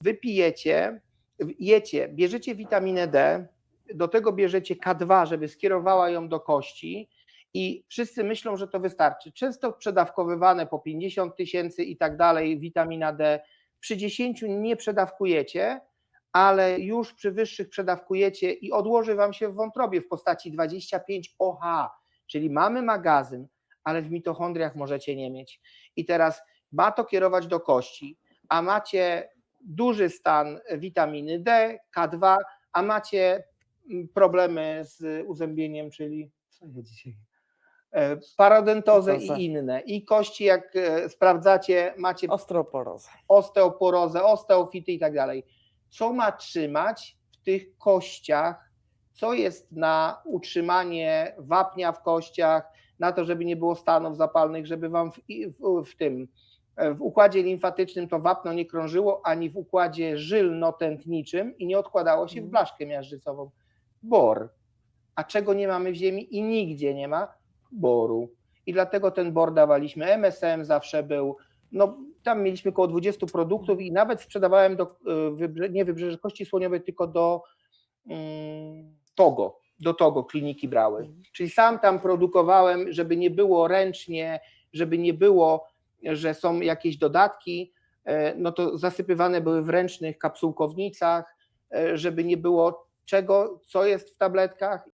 wypijecie, jecie, bierzecie witaminę D, do tego bierzecie K2, żeby skierowała ją do kości i wszyscy myślą, że to wystarczy. Często przedawkowywane po 50 tysięcy i tak dalej, witamina D. Przy 10 nie przedawkujecie, ale już przy wyższych przedawkujecie i odłoży wam się w wątrobie w postaci 25 OH, czyli mamy magazyn, ale w mitochondriach możecie nie mieć. I teraz ma to kierować do kości, a macie duży stan witaminy D, K2, a macie mm, problemy z uzębieniem, czyli co ja dzisiaj? E, Parodontozę Osteozę. i inne. I kości, jak e, sprawdzacie, macie Osteoporozę. osteoporozę, osteofity i tak dalej. Co ma trzymać w tych kościach? Co jest na utrzymanie wapnia w kościach, na to, żeby nie było stanów zapalnych, żeby wam w, w, w tym w układzie limfatycznym to wapno nie krążyło, ani w układzie żylno-tętniczym i nie odkładało się w Mhm. blaszkę miażdżycową. Bor. A czego nie mamy w ziemi i nigdzie nie ma? Boru. I dlatego ten bor dawaliśmy. MSM zawsze był. No, tam mieliśmy około 20 produktów i nawet sprzedawałem do, wybrze, nie wybrzeże Kości Słoniowej, tylko do mm, Togo. Do Togo kliniki brały. Czyli sam tam produkowałem, żeby nie było ręcznie, żeby nie było, że są jakieś dodatki, e, no to zasypywane były w ręcznych kapsułkownicach, e, żeby nie było czego, co jest w tabletkach